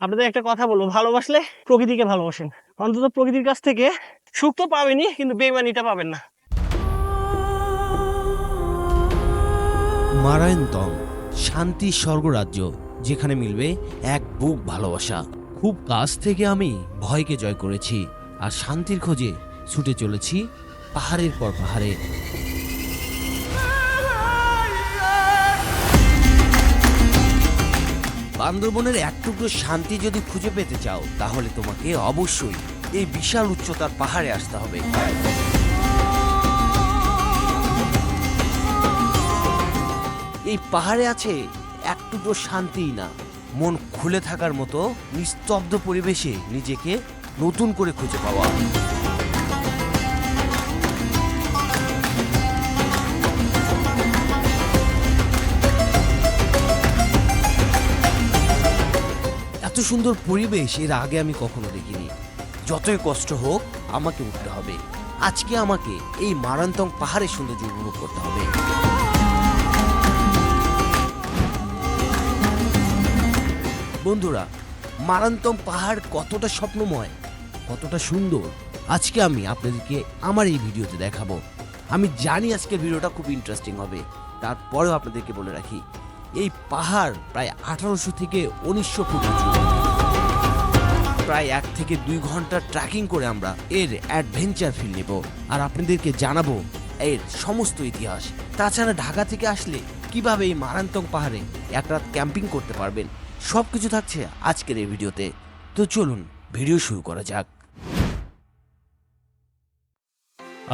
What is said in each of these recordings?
আপনাদের একটা কথা বলব, ভালোবাসলে প্রকৃতিকে ভালোবাসেন। অন্তত প্রকৃতির কাছ থেকে সুখ তো পাবেনি কিন্তু বেমানিটা পাবেন না। মারায়ণতম শান্তি স্বর্গরাজ্য, যেখানে মিলবে এক বুক ভালোবাসা। খুব কাছ থেকে আমি ভয়কে জয় করেছি, আর শান্তির খোঁজে ছুটে চলেছি পাহাড়ের পর পাহাড়ে। বান্দরবনের এক টুকরো শান্তি যদি খুঁজে পেতে চাও, তাহলে তোমাকে অবশ্যই এই বিশাল উচ্চতার পাহাড়ে আসতে হবে। এই পাহাড়ে আছে এক টুকরো শান্তিই না, মন খুলে থাকার মতো নিস্তব্ধ পরিবেশে নিজেকে নতুন করে খুঁজে পাওয়া। সুন্দর পরিবেশ এর আগে আমি কখনো দেখিনি। যতই কষ্ট হোক, আমাকে উঠতে হবে। আজকে আমাকে এই মারান্তং পাহাড়ের সৌন্দর্য উপভোগ করতে হবে। বন্ধুরা মারান্তম পাহাড় কতটা স্বপ্নময়, কতটা সুন্দর, আজকে আমি আপনাদেরকে আমার এই ভিডিওতে দেখাবো। আমি জানি আজকের ভিডিওটা খুব ইন্টারেস্টিং হবে। তারপরেও আপনাদেরকে বলে রাখি, এই পাহাড় প্রায় আঠারোশো থেকে উনিশশো ফুট উঁচু। প্রায় এক থেকে দুই ঘণ্টা ট্রেকিং করে আমরা এর অ্যাডভেঞ্চার ফিল নেব। আর আপনাদেরকে জানাব এর সমস্ত ইতিহাস। তাছাড়া ঢাকা থেকে আসলে কীভাবে এই মারান্তং পাহাড়ে এক রাত ক্যাম্পিং করতে পারবেন সব কিছু থাকছে আজকের এই ভিডিওতে। তো চলুন, ভিডিও শুরু করা যাক।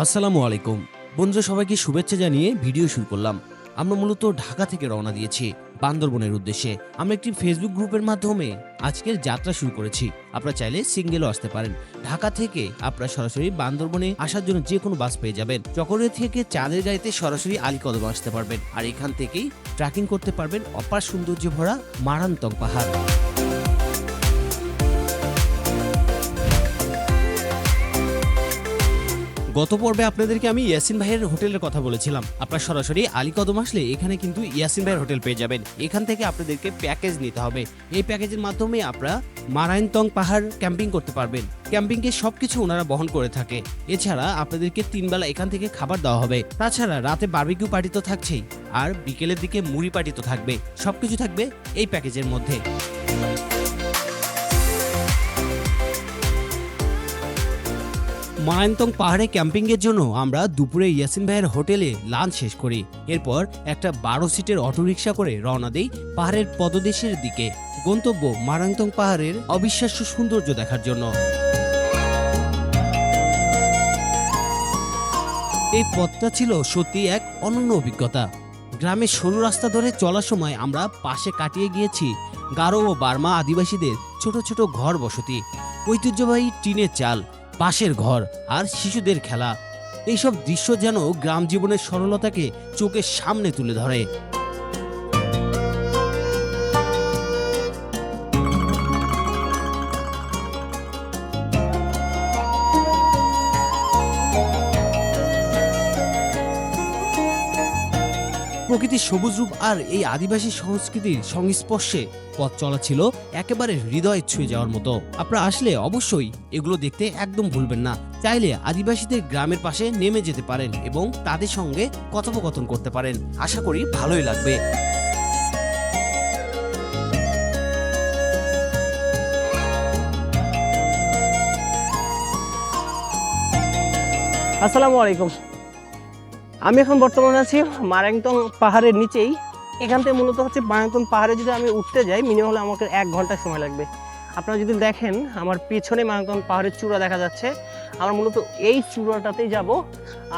আসসালামু আলাইকুম। বন্ধুরা, সবাইকে শুভেচ্ছা জানিয়ে ভিডিও শুরু করলাম। আমরা মূলত ঢাকা থেকে রওনা দিয়েছি বান্দরবনের উদ্দেশ্যে। আমরা একটি ফেসবুক গ্রুপের মাধ্যমে আজকের যাত্রা শুরু করেছি। আপনারা চাইলে সিঙ্গেলও আসতে পারেন। ঢাকা থেকে আপনারা সরাসরি বান্দরবনে আসার জন্য যে কোনো বাস পেয়ে যাবেন। চকরিয়া থেকে চাঁদের গাড়িতে সরাসরি আলিকদম আসতে পারবেন। আর এখান থেকেই ট্রেকিং করতে পারবেন অপার সৌন্দর্য ভরা মারান্তক পাহাড়। গত পর্বে আপনাদেরকে আমি ইয়াসিন ভাইয়ের হোটেলের কথা বলেছিলাম। আপনারা সরাসরি আলীকদম আসলে এখানে কিন্তু ইয়াসিন ভাইয়ের হোটেল পেয়ে যাবেন। এখান থেকে আপনাদেরকে প্যাকেজ নিতে হবে। এই প্যাকেজের মাধ্যমে আপনারা মারায়ণতং পাহাড় ক্যাম্পিং করতে পারবেন। ক্যাম্পিংকে সবকিছু ওনারা বহন করে থাকে। এছাড়া আপনাদেরকে তিনবেলা এখান থেকে খাবার দেওয়া হবে। তাছাড়া রাতে বারবিকিউ পার্টি তো থাকছেই। আর বিকেলের দিকে মুড়ি পার্টি তো থাকবে। সবকিছু থাকবে এই প্যাকেজের মধ্যে। মায়ান্তং পাহাড়ে ক্যাম্পিংয়ের জন্য আমরা দুপুরে ইয়াসিন ভাইয়ের হোটেলে লাঞ্চ শেষ করি। এরপর একটা বারো সিটের অটোরিকশা করে রওনা দেই পাহাড়ের পদদেশের দিকে। গন্তব্য মারান্তং পাহাড়ের অবিশ্বাস্য সৌন্দর্য দেখার জন্য। এই পথটা ছিল সত্যি এক অনন্য অভিজ্ঞতা। গ্রামের সরু রাস্তা ধরে চলার সময় আমরা পাশে কাটিয়ে গিয়েছি গারো ও বার্মা আদিবাসীদের ছোট ছোট ঘর বসতি। ঐতিহ্যবাহী টিনের চাল পাশের ঘর আর শিশুদের খেলা। এইসব দৃশ্য যেন গ্রাম জীবনের সরলতাকে চোখের সামনে তুলে ধরে। প্রকৃতির সবুজ রূপ আর এই আদিবাসী সংস্কৃতির সংস্পর্শে পথ চলা ছিল একেবারে হৃদয় ছুঁয়ে যাওয়ার মতো। আপনারা আসলে অবশ্যই এগুলো দেখতে একদম ভুলবেন না। চাইলে আদিবাসীদের গ্রামের পাশে নেমে যেতে পারেন এবং তাদের সঙ্গে কথোপকথন করতে পারেন। আশা করি ভালোই লাগবে। আসসালামু আলাইকুম। আমি এখন বর্তমানে আছি মারাংতং পাহাড়ের নিচেই। এখান থেকে মূলত হচ্ছে মারাংতং পাহাড়ে যদি আমি উঠতে যাই মিনিমাম হলে আমাকে এক ঘণ্টা সময় লাগবে। আপনারা যদি দেখেন, আমার পেছনে মারাংতং পাহাড়ের চূড়া দেখা যাচ্ছে। আমার মূলত এই চূড়াটাতেই যাব,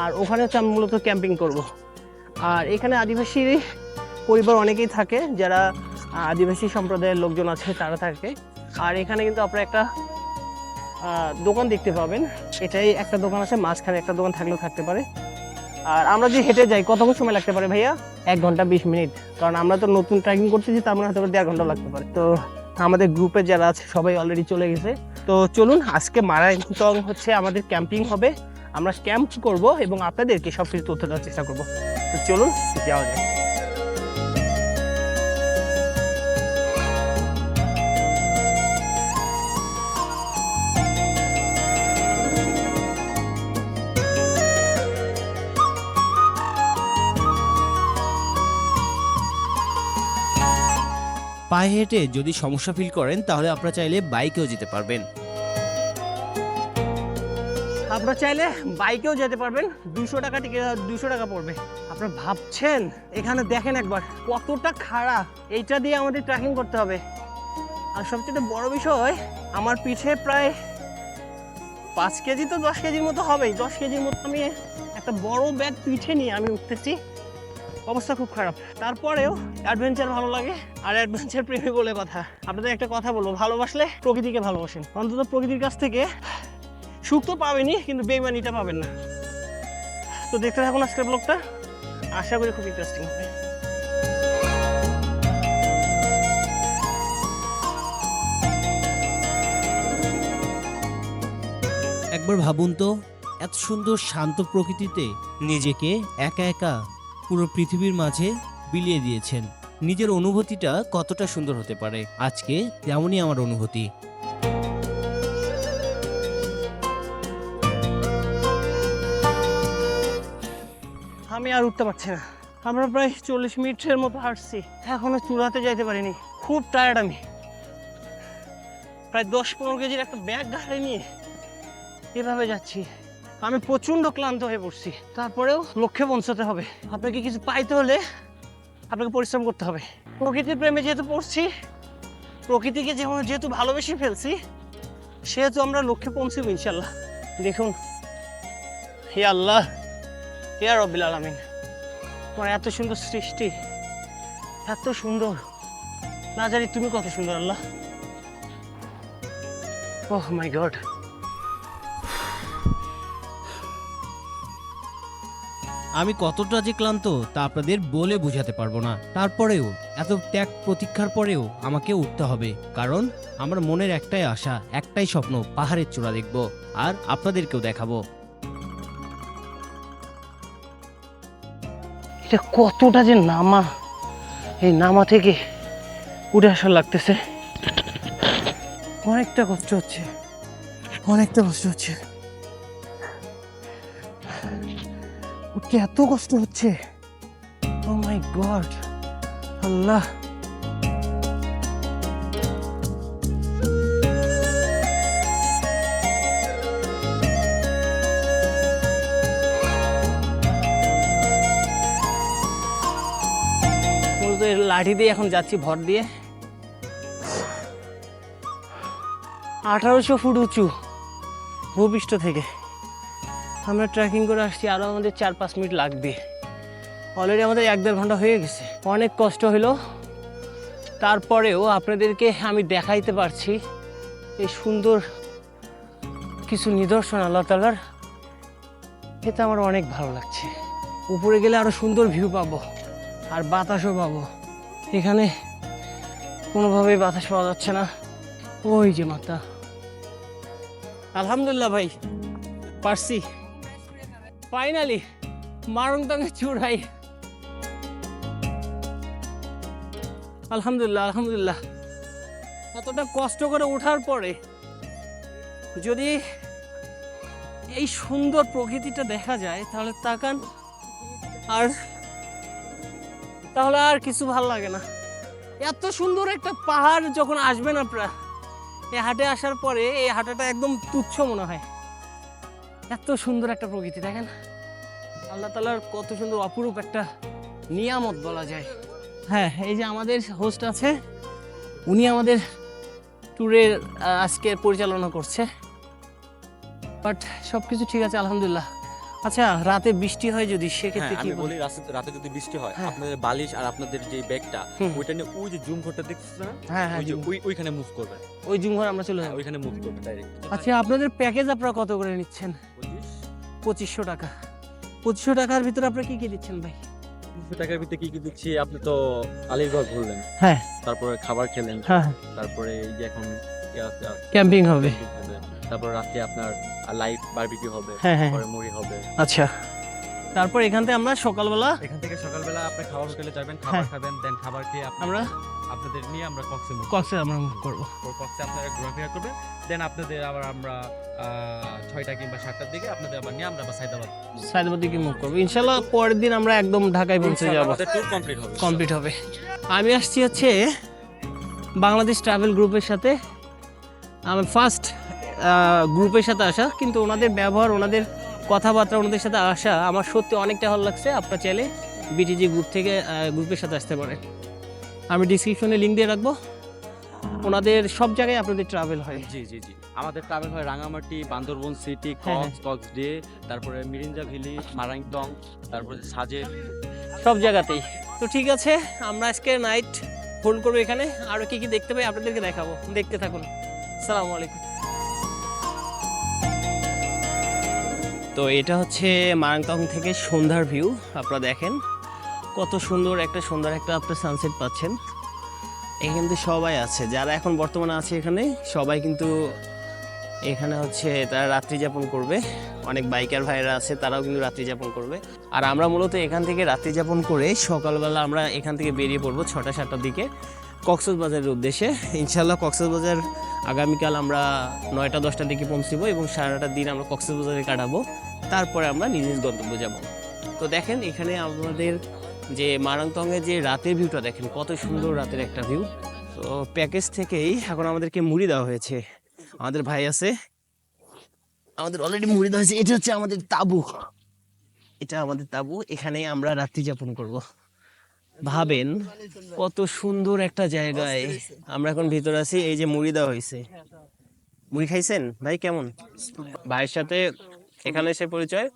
আর ওখানে হচ্ছে আমি মূলত ক্যাম্পিং করব। আর এখানে আদিবাসী পরিবার অনেকেই থাকে, যারা আদিবাসী সম্প্রদায়ের লোকজন আছে, তারা থাকে। আর এখানে কিন্তু আপনারা একটা দোকান দেখতে পাবেন। এটাই একটা দোকান আছে, মাঝখানে একটা দোকান থাকলেও থাকতে পারে। আর আমরা যদি হেঁটে যাই কতক্ষণ সময় লাগতে পারে ভাইয়া? এক ঘণ্টা বিশ মিনিট। কারণ আমরা তো নতুন ট্রেকিং করতেছি তার মানে হয়তো দেড় ঘণ্টা লাগতে পারে। তো আমাদের গ্রুপে যারা আছে সবাই অলরেডি চলে গেছে। তো চলুন আজকে মারায়ন্তং হচ্ছে আমাদের ক্যাম্পিং হবে। আমরা ক্যাম্প করব এবং আপনাদেরকে সব কিছু তথ্য দেওয়ার চেষ্টা করব। তো চলুন যাওয়া যায় পায়ে হেঁটে যদি সমস্যা ফিল করেন, তাহলে আপনারা চাইলে বাইকেও যেতে পারবেন। আপনারা চাইলে বাইকেও যেতে পারবেন। দুশো টাকা টিকিট দুশো টাকা পড়বে। আপনারা ভাবছেন? এখানে দেখেন একবার, কতটা খাড়া। এইটা দিয়ে আমাদের ট্রেকিং করতে হবে। আর সবচেয়ে বড় বিষয়, আমার পিঠে প্রায় পাঁচ কেজি তো দশ কেজির মতো হবেই। দশ কেজির মতো আমি একটা বড় ব্যাগ পিঠে নিয়ে আমি উঠতেছি। অবস্থা খুব খারাপ। তারপরেও অ্যাডভেঞ্চার ভালো লাগে আর অ্যাডভেঞ্চার প্রেমী বলে কথা। আপনাদের একটা কথা বলব, ভালোবাসলে প্রকৃতিকে ভালোবাসেন। অন্তত প্রকৃতির কাছ থেকে সুখ তো পাবেনি কিন্তু বেইমানিটা পাবেন না। তো দেখতে থাকুন আজকের ব্লগটা আশা করি খুব ইন্টারেস্টিং হবে। একবার ভাবুন তো, এত সুন্দর শান্ত প্রকৃতিতে নিজেকে একা একা পুরো পৃথিবীর মাঝে বিলিয়ে দিয়েছেন। নিজের অনুভূতিটা কতটা সুন্দর হতে পারে, আজকে তেমনই আমার অনুভূতি। আমি আর উঠতে পারছি না। আমরা প্রায় চল্লিশ মিনিটের মতো হাঁটছি। এখনও চূড়াতে যাইতে পারিনি। খুব টায়ার্ড আমি। প্রায় দশ পনেরো কেজির একটা ব্যাগ ঘাড়ে নিয়ে এভাবে যাচ্ছি। আমি প্রচণ্ড ক্লান্ত হয়ে পড়ছি। তারপরেও লক্ষ্যে পৌঁছাতে হবে। আপনাকে কিছু পাইতে হলে আপনাকে পরিশ্রম করতে হবে। প্রকৃতির প্রেমে যেহেতু পড়ছি, প্রকৃতিকে যেমন যেহেতু ভালোবেসে ফেলছি, সেহেতু আমরা লক্ষ্যে পৌঁছব ইনশাল্লাহ দেখুন, হে আল্লাহ, হে রব্বিল আলমিন, তোমার এত সুন্দর সৃষ্টি, এত সুন্দর। না জানি তুমি কত সুন্দর আল্লাহ। ওহ মাই গড। আমি কতটা যে ক্লান্ত তা আপনাদের বলে বোঝাতে পারব না। তারপরেও, এত ত্যাগ প্রতীক্ষার পরেও আমাকে উঠতে হবে, কারণ আমার মনের একটাই আশা, একটাই স্বপ্ন, পাহাড়ের চূড়া দেখব, আর আপনাদেরকেও দেখাবো। এটা কতটা যে নামা, এই নামা থেকে উঠে আসা লাগতেছে। অনেকটা কষ্ট হচ্ছে, অনেকটা কষ্ট হচ্ছে। উঠতে এত কষ্ট হচ্ছে। Oh my God Allah. লাঠি দিয়ে এখন যাচ্ছি ভর দিয়ে। আঠারোশো ফুট উঁচু ভূপৃষ্ঠ থেকে। আমরা ট্রেকিং করে আসছি আরও আমাদের চার পাঁচ মিনিট লাগবে। অলরেডি আমাদের এক দেড় ঘণ্টা হয়ে গেছে। অনেক কষ্ট হলো। তারপরেও আপনাদেরকে আমি দেখাইতে পারছি এই সুন্দর কিছু নিদর্শন আল্লাহ তালার এতে আমার অনেক ভালো লাগছে। উপরে গেলে আরও সুন্দর ভিউ পাবো আর বাতাসও পাবো। এখানে কোনোভাবেই বাতাস পাওয়া যাচ্ছে না। ওই যে মাতা। আলহামদুলিল্লাহ ভাই, পারছি। ফাইনালি মারংতঙ্গে চূড়াই আলহামদুলিল্লাহ আলহামদুলিল্লাহ এতটা কষ্ট করে ওঠার পরে যদি এই সুন্দর প্রকৃতিটা দেখা যায় তাহলে তাকান আর তাহলে আর কিছু ভালো লাগে না এত সুন্দর একটা পাহাড় যখন আসবেন আপনারা এই হাটে আসার পরে এই হাটাটা একদম তুচ্ছ মনে হয় এত সুন্দর একটা প্রকৃতি, দেখেন। আল্লাহ তালার কত সুন্দর অপরূপ একটা নিয়ামত বলা যায়। হ্যাঁ এই যে আমাদের হোস্ট আছে, উনি আমাদের ট্যুরের আজকে পরিচালনা করছে। বাট সব কিছু ঠিক আছে, আলহামদুলিল্লাহ। আচ্ছা রাতে বৃষ্টি হয় যদি হ্যাঁ সেক্ষেত্রে কি আমি বলি? রাতে রাতে যদি বৃষ্টি হয় হ্যাঁ। আপনাদের বালিশ আর আপনাদের যে ব্যাগটা হুম। ওইটা নিয়ে ওই যে জুম ঘরটা দেখতেছেন না? হ্যাঁ হ্যাঁ ওই যে জি। ওই ওইখানে মুভ করবে। ওই জুম ঘর আমরা চলে হ্যাঁ যাব। ওইখানে মুভ করবে ডাইরেক্ট আচ্ছা আপনাদের প্যাকেজ আপনারা কত করে নিচ্ছেন? পঁচিশশো টাকা। পঁচিশশো টাকার ভিতরে আপনারা কি কি দিচ্ছেন ভাই? টাকার ভিতরে কি কি দিচ্ছি? আপনি তো আলিরগড় ঘুরলেন। হ্যাঁ। তারপরে খাবার খেলেন। হ্যাঁ তারপরে এই যে এখন ইয়া- ইয়া- ক্যাম্পিং হবে। তারপর রাতে আপনার লাইভ বারবিকিউ হবে হ্যাঁ হ্যাঁ পরে মুড়ি হবে। আচ্ছা। তারপর এখান থেকে আমরা সকালবেলা এখান থেকে সকালবেলা আপনি খাবার হোটেলে যাবেন হ্যাঁ। খাবার খাবেন দেন খাবার খেয়ে আপনি- আমরা আপনাদের নিয়ে আমরা কক্সে মুভ কক্সে আমরা মুভ করব। কক্সে আপনারা ঘোরাফেরা করবেন দেন আপনাদের আবার আমরা আহ, ছয়টা কিংবা সাতটার দিকে আপনাদের আবার নিয়ে আমরা আবার সাইদাবাদ সাইদাবাদ দিকে মুভ করব। ইনশাল্লাহ পরের দিন আমরা একদম ঢাকায় পৌঁছে যাব। আমাদের ট্যুর কমপ্লিট হবে। কমপ্লিট হবে। আমি আসছি হচ্ছে বাংলাদেশ ট্রাভেল গ্রুপের সাথে। আমার ফার্স্ট গ্রুপের সাথে আসা কিন্তু ওনাদের ব্যবহার ওনাদের কথাবার্তা ওনাদের সাথে আসা আমার সত্যি অনেকটা ভালো লাগছে। আপনার চাইলে বিটিজি গ্রুপ থেকে গ্রুপের সাথে আসতে পারেন। আমি ডিসক্রিপশনে লিঙ্ক দিয়ে রাখব। ওনাদের সব জায়গায় আপনাদের ট্রাভেল হয়। জি জি জি। আমাদের ট্রাভেল হয় Rangamati Bandarban city Cox Cox day তারপরে মিরিঞ্জা ভ্যালি মারাংটং তারপরে সাজেক সব জায়গাতেই। তো ঠিক আছে আমরা আজকে নাইট হোল্ড করব এখানে। আরও কি কি দেখতে পাই আপনাদেরকে দেখাবো। দেখতে থাকুন। সালামু আলাইকুম। তো এটা হচ্ছে মারাংটং থেকে সন্ধ্যার ভিউ আপনারা দেখেন। কত সুন্দর একটা সুন্দর একটা আপনার সানসেট পাচ্ছেন। এখানে কিন্তু সবাই আছে, যারা এখন বর্তমানে আছে এখানে, সবাই কিন্তু এখানে হচ্ছে তারা রাত্রি যাপন করবে। অনেক বাইকার ভাইরা আছে, তারাও কিন্তু রাত্রি যাপন করবে। আর আমরা মূলত এখান থেকে রাত্রি যাপন করে সকালবেলা আমরা এখান থেকে বেরিয়ে পড়ব ছটা, সাতটার দিকে কক্সবাজারের উদ্দেশ্যে। ইনশাল্লাহ কক্সবাজার আগামীকাল আমরা নয়টা, দশটার দিকে পৌঁছবো এবং সারাটা দিন আমরা কক্সবাজারে কাটাবো। তারপরে আমরা নিজ নিজ গন্তব্য যাব। তো দেখেন এখানে আমাদের যে মারাংতংয়ের যে রাতের ভিউটা দেখেন কত সুন্দর রাতের একটা ভিউ। তো প্যাকেজ থেকেই এখন আমাদেরকে মুড়ি দেওয়া হয়েছে। আমাদের ভাই আছে। আমাদের অলরেডি মুড়ি দেওয়া হয়েছে। এটা হচ্ছে আমাদের তাবু। এটা আমাদের তাবু। এখানে আমরা রাত্রি যাপন করব। ভাবেন কত সুন্দর একটা জায়গায় আমরা এখন ভিতরে আছি। এই যে মুড়ি দেওয়া হয়েছে। মুড়ি খাইছেন? ভাই কেমন? ভাইয়ের সাথে এখানে এসে পরিচয়।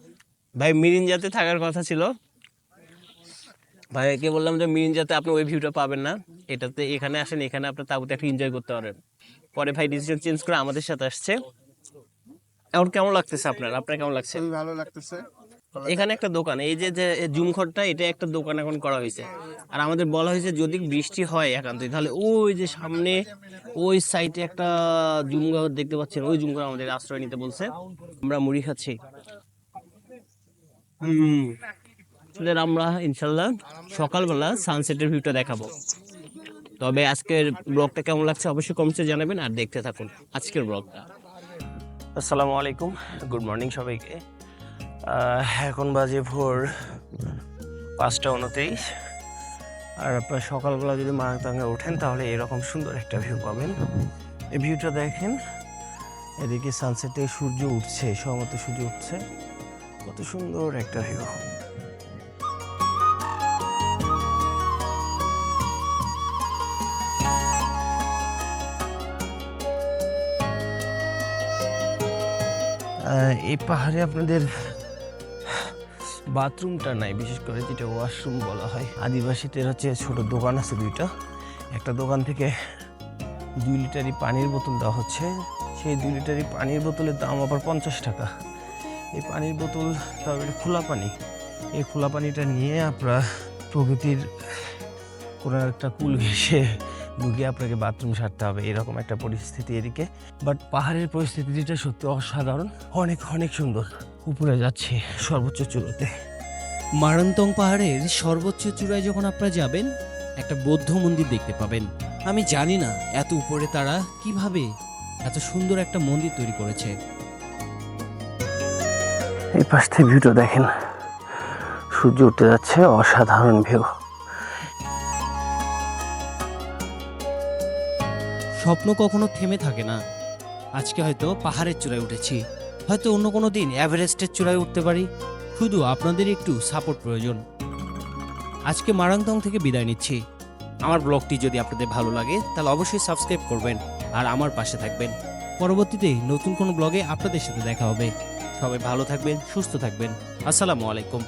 ভাই মিরিঞ্জাতে থাকার কথা ছিল। ভাইকে বললাম যে মিরিঞ্জাতে আপনি ওই ভিউটা পাবেন না। এটাতে এখানে আসেন এখানে আপনার তাবুতে একটা এনজয় করতে পারেন পরে ভাই ডিসিশন চেঞ্জ করে আমাদের সাথে আসছে। এখন কেমন লাগতেছে আপনার? আপনার কেমন লাগছে? ভালো লাগতেছে। এখানে একটা দোকান এই যে যে জুম ঘরটা এটা একটা দোকান এখন করা হয়েছে। আর আমাদের বলা হয়েছে যদি বৃষ্টি হয় একান্তই তাহলে ওই যে সামনে ওই সাইডে একটা জুম ঘর দেখতে পাচ্ছেন ওই জুম ঘর আমাদের আশ্রয় নিতে বলছে। আমরা মুড়ি খাচ্ছি। হুম আমরা ইনশাল্লাহ সকালবেলা সানসেটের ভিউটা দেখাবো। তবে আজকের ব্লগটা কেমন লাগছে অবশ্যই কমেন্টে জানাবেন আর দেখতে থাকুন আজকের ব্লগটা। আসসালামু আলাইকুম গুড মর্নিং সবাইকে। এখন বাজে ভোর পাঁচটা উনতেইশ আর আপনার সকালবেলা যদি মারাংতাঙ্গে ওঠেন, তাহলে এরকম সুন্দর একটা ভিউ পাবেন। এই ভিউটা দেখেন, এদিকে সানসেটে সূর্য উঠছে, সমত সূর্য উঠছে। কত সুন্দর একটা ভিউ এই পাহাড়ে আপনাদের বাথরুমটা নাই, বিশেষ করে যেটা ওয়াশরুম বলা হয়। আদিবাসীদের হচ্ছে ছোট দোকান আছে দুইটা। একটা দোকান থেকে দুই লিটারই পানির বোতল দেওয়া হচ্ছে। সেই দুই লিটারই পানির বোতলের দাম আবার পঞ্চাশ টাকা। এই পানির বোতল এটা খোলা পানি। এই খোলা পানিটা নিয়ে আপনারা প্রকৃতির কোনো একটা কুল ঘেসে ঢুকে আপনাকে বাথরুম সারতে হবে, এরকম একটা পরিস্থিতি এদিকে। বাট পাহাড়ের পরিস্থিতিটা সত্যি অসাধারণ, অনেক অনেক সুন্দর। উপরে যাচ্ছে সর্বোচ্চ চূড়োতে। মারান্তং পাহাড়ের সর্বোচ্চ চূড়ায় যখন আপনারা যাবেন একটা বৌদ্ধ মন্দির দেখতে পাবেন। আমি জানি না এত উপরে তারা কীভাবে এত সুন্দর একটা মন্দির তৈরি করেছে। এই পাশ থেকে ভিউটা দেখেন। সূর্য উঠে যাচ্ছে অসাধারণ ভিউ। স্বপ্ন কখনো থেমে থাকে না। আজকে হয়তো পাহাড়ের চূড়ায় উঠেছি। হয়তো অন্য কোনো দিন এভারেস্টের চূড়ায় উঠতে পারি। শুধু আপনাদের একটু সাপোর্ট প্রয়োজন। আজকে মারাংতং থেকে বিদায় নিচ্ছি। আমার ব্লগটি যদি আপনাদের ভালো লাগে, তাহলে অবশ্যই সাবস্ক্রাইব করবেন আর আমার পাশে থাকবেন। পরবর্তীতে নতুন কোনো ব্লগে আপনাদের সাথে দেখা হবে। সবাই ভালো থাকবেন, সুস্থ থাকবেন। আসসালামু আলাইকুম।